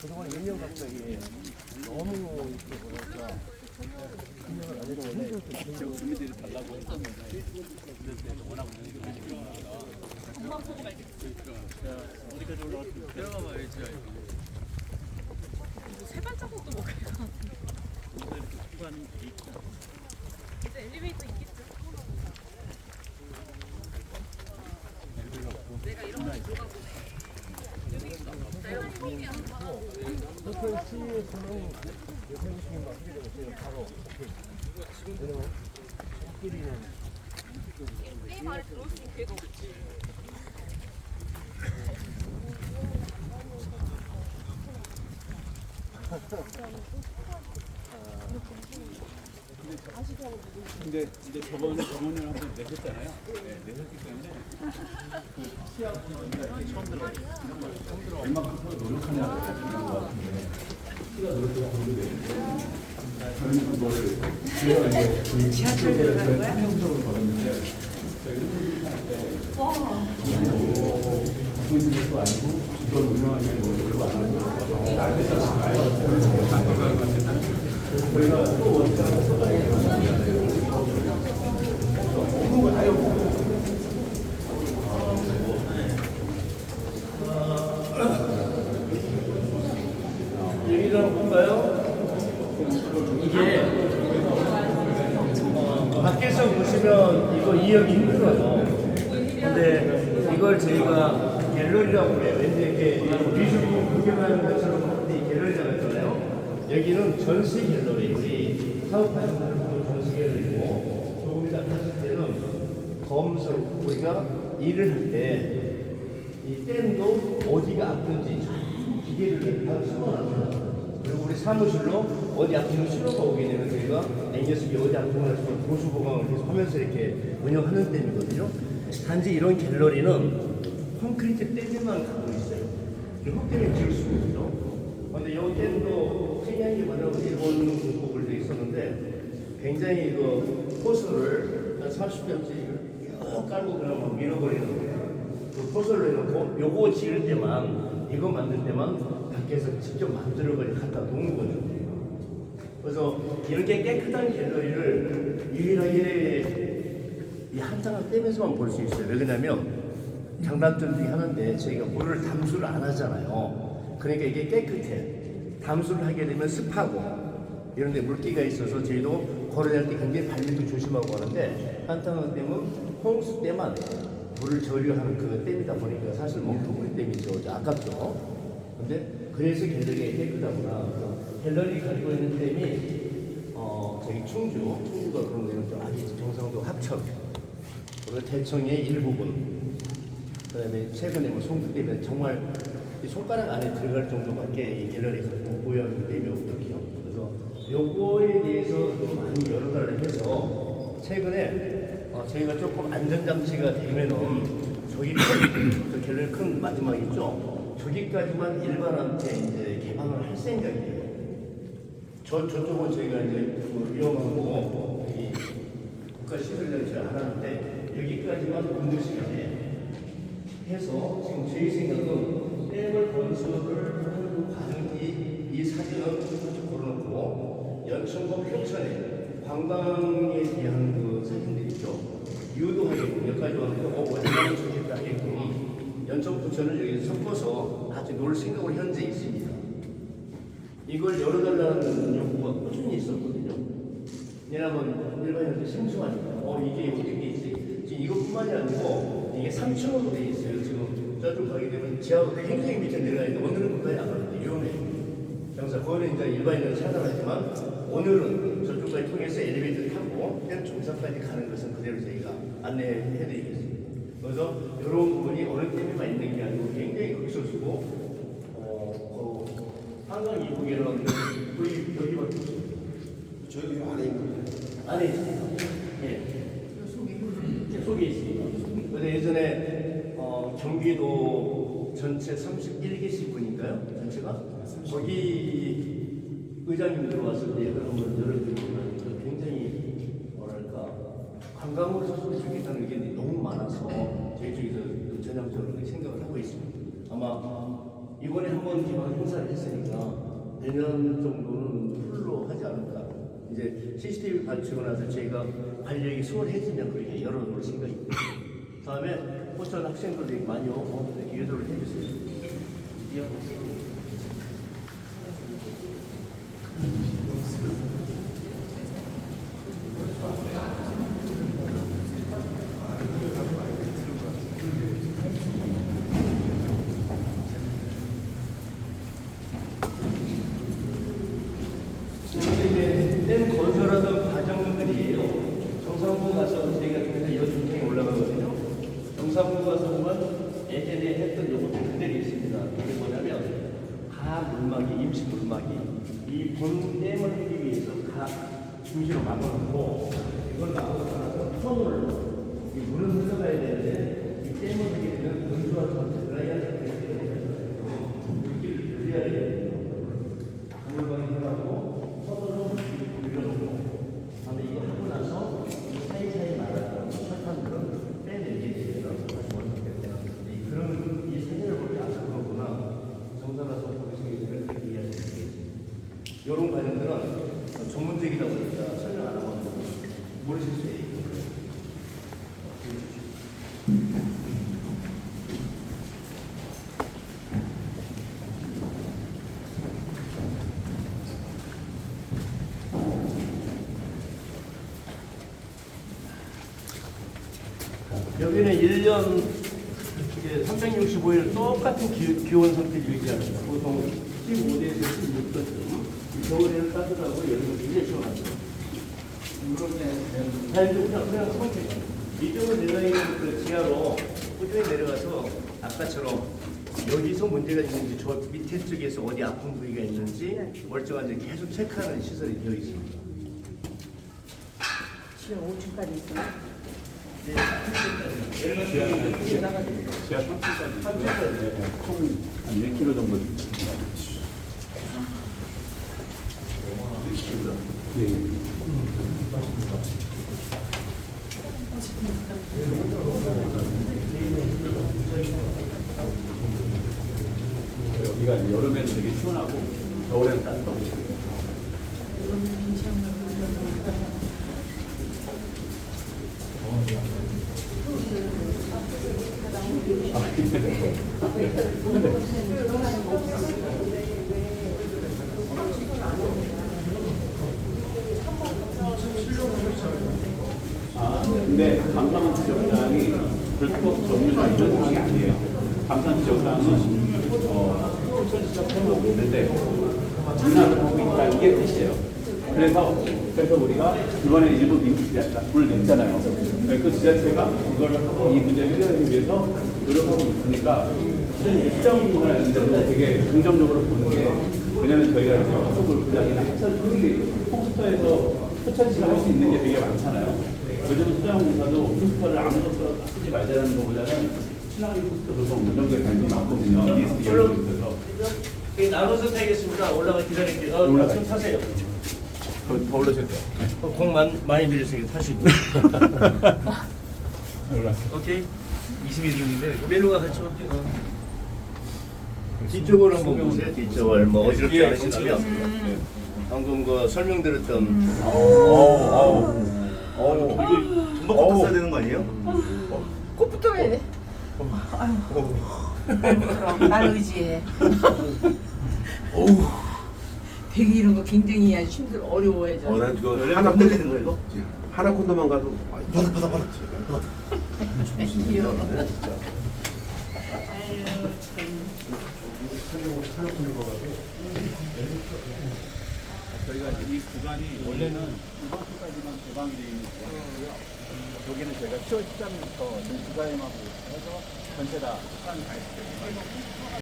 그동안 몇년 가까이 너무 이렇게 뭐랄까 신경을 안 해도 원래 주민들이 달라고 했었는데 워낙 어디까지 올라갔지? 내려가 봐야지 세 발자국도 못갈것 같은데. 엘리베이터 있겠죠? C에서는 여성식이 막 하게 되면 바로 들어올 수 있게 없지. 근데 이제 저번에 병원을 한번 내셨잖아요. 네, 내셨기 때문에 그 우리가 이렇게 처음 들어 얼마큼 더 노력하냐 그런 것 같은데 시가 노력을 하고 있는데 저희는 그거를 제가 이제 거야? 한정적으로 걸었는데 그런 것도 아니고 이걸 운영하기 위해 노력을 안 하는 거예요. 저희가 또 원장을 어, 밖에서 보시면 이거 이해하기. 근데 이걸 저희가 갤러리라고 해요. 왠지 이렇게 미술품 구경하는 것처럼 이 갤러리라고 했잖아요. 여기는 전시 갤러리, 우리 사업하시는 분들 전시 갤러리고 조금 이따 하실 때는 검수 우리가 일을 할 때 이 댐도 어디가 아픈지 기계를 다 심어놨어요. 그리고 우리 사무실로 어디 아프면 신호가 오게 되면 저희가 이 녀석이 어디 해서 보수 보강을 계속 하면서 이렇게 운영하는 댐이거든요. 단지 이런 갤러리는 콘크리트 댐에만 갖고 있어요. 흙 때문에 지을 수가 없죠. 근데 이 댐도 굉장히 많은 일본 공법을 돼 있었는데 굉장히 그 호수를 한 30cm 쭉 깔고 그냥 막 밀어버리는 거예요. 그 포설로 해놓고 요거 지을 때만 이거 만들 때만 밖에서 직접 만들어가지고 갖다 놓은 거죠. 그래서 이렇게 깨끗한 갤러리를 유일하게 이 한탕을 떼면서만 볼 수 있어요. 왜 그러냐면 장단점 중에 하나인데 저희가 물을 담수를 안 하잖아요. 그러니까 이게 깨끗해. 담수를 하게 되면 습하고 이런 데 물기가 있어서 저희도 걸어낼 때 굉장히 발밑도 조심하고 하는데 한탕을 댐은 홍수 때만 물을 저류하는 그 댐이다 보니까 사실 멍텅구리 댐이죠. 아깝죠. 근데 그래서 갤러리가 깨끗하구나. 갤러리 가지고 있는 댐이 어 저기 충주, 충주가 그런 데는 좀 아기 경상도 합천, 그리고 대청의 일부분, 그 다음에 최근에 뭐 송도댐은 정말 이 손가락 안에 들어갈 정도밖에 이 갤러리 가지고 보유하는 댐이 없거든요. 그래서 요거에 대해서 좀 많이 여러 가지를 해서 최근에 어, 저희가 조금 안전장치가 되면은 저기까지 저 갤러리 큰 마지막 있죠? 저기까지만 일반한테 이제 개방을 할 생각이에요. 저 저쪽은 저희가 이제 그 위험하고 이 국가 시설을 잘안 하는데 여기까지만 운동 시간에 해서 지금 저희 생각은 댐을 건설을 하는 그 과정이 이 사진을 쭉 걸어놓고 연천과 표천에 관광에 대한 그 사진들 있죠. 유도하게끔 여기까지 와서 어, 어디가 좋겠다 하게끔 연천 부천을 여기서 섞어서 같이 놀 생각으로 현재 있습니다. 이걸 열어달라는 요구가 꾸준히 있었거든요. 왜냐하면 일반인들 생소하니까 어 이게 어떻게 있지? 지금 이것뿐만이 아니고 이게 3층으로 돼 있어요. 지금 저쪽 가게 되면 지하로 굉장히 밑에 내려가는데 오늘은 그까지 안 가는데 위험해요. 그래서 그거는 이제 일반인들은 차단하지만 오늘은 저쪽까지 통해서 엘리베이터를 타고 댐 정상까지 가는 것은 그대로 저희가 안내해드리겠습니다. 그래서 이런 부분이 어느 댐에만 있는 게 아니고 굉장히 극소수고 어, 그 한강 이북에는 거의 여기밖에 없어요. 저희 안에 있는 안에 있습니다. 예. 속에 있습니다. 근데 예전에 어, 경기도 전체 31개 시군인가요? 전체가? 거기 의장님 들어왔을 때 한번 열어드리면 그 굉장히 뭐랄까 관광으로 소속이 좋겠다는 의견이 너무 많아서 저희 쪽에서 그 전향적으로 생각을 하고 있습니다. 아마 이번에 한번 기반 행사를 했으니까 내년 정도는 풀로 하지 않을까. 이제 CCTV 받치고 나서 저희가 관리력이 수월해지면 그렇게 열어놓을 있고 다음에 호스턴 학생들이 많이 오고 유도를 해주세요. 건설하던 과정들이에요. 정상부 가서 여중생이 올라가거든요. 정상부 가서 보면 예전에 했던 요것도 그대로 있습니다. 이게 뭐냐면 가 물막이, 임시 물막이 이 본 댐을 하기 위해서 가 중시로 막아놓고 이걸 막고 나서 톤을 이 물을 흘러가야 되는데 이 댐을 하게 되면 건조한 상태, 드라이한 상태에서 물기를 늘려야 돼요. 물건이 해가지고 서로로 올려놓고 다음에 이거 하고 나서 이 사이사이 말하는 설탕들은 빼내게 되더라고요. 이 그런 이 사진을 볼때 아 그렇구나. 정사가서 보시기를 그렇게 이해할 수 있겠습니다. 이런 과정들은 전문적이다 보니까 설명 안 하고 모르실 수 있어요. 여기는 1년 365일 똑같은 기, 기온 상태를 유지합니다. 보통 15도에서 16도쯤. 겨울에는 따뜻하고 여름은 굉장히 시원하죠. 자, 이제 그냥, 그냥 선택. 이쪽으로 내려있는 그 지하로 꾸준히 내려가서 아까처럼 여기서 문제가 있는지 저 밑에 쪽에서 어디 아픈 부위가 있는지 멀쩡한지 계속 체크하는 시설이 되어 있습니다. 지금 5층까지 있어요. 지하 3층까지 총한 1km 정도 여기가 여름에는 되게 시원하고 겨울에는 따뜻하고. 아, 근데 감사원 지역장이 불법 점유나 이런 상황이 아니에요. 감사원 지역장은 어, 소설지적 해놓고 있는데 문화를 하고 있다 이게 뜻이에요. 그래서 그래서 우리가 이번에 일부 민주주의를 냈잖아요. 그 지자체가 이걸 하고 이 문제를 해결하기 위해서 노력하고 있으니까 시장 문화였는데도 되게 긍정적으로 보는 게 왜냐면 저희가 이제 화석을 부장이나 해천 특히 홈스터에서 표천시가 할 수 있는 게 되게 많잖아요. 요즘 수장공사도 홈스터를 아무것도 쓰지 말자는 것보다는 홈스터도 좀 운영에 관심이 많거든요. 예, 나눠서 타겠습니다. 올라가 기다릴게요. 어, 올라가요. 좀 타세요. 더, 더 올라오실 거예요. 어, 공 많이, 많이 밀렸으니까 타시고. 올라. 오케이. 21중인데 메뉴가 같이 올게요. 뒤쪽으로 한번 보세요. 뒤쪽을 뭐 어지럽게 예, 하시다면 방금 그 설명드렸던 어, 이거 돈 받고 탔어야 되는 거 아니에요? 꽃부터 왜? 아유, 날 의지해. 되게 이런 거 굉장히 힘들 어려워해져. 어, 난 이거 하나 끌리는 거 이거? 하나 콘도만 가도 바닥 바닥 바닥. 귀여워. 저희가 이 구간이 원래는 이번 주까지만 개방이 되어 있는 구간이고요. 여기는 저희가 10월 13일부터 전투가임하고 해서 전체 다 시간이 다 있어요.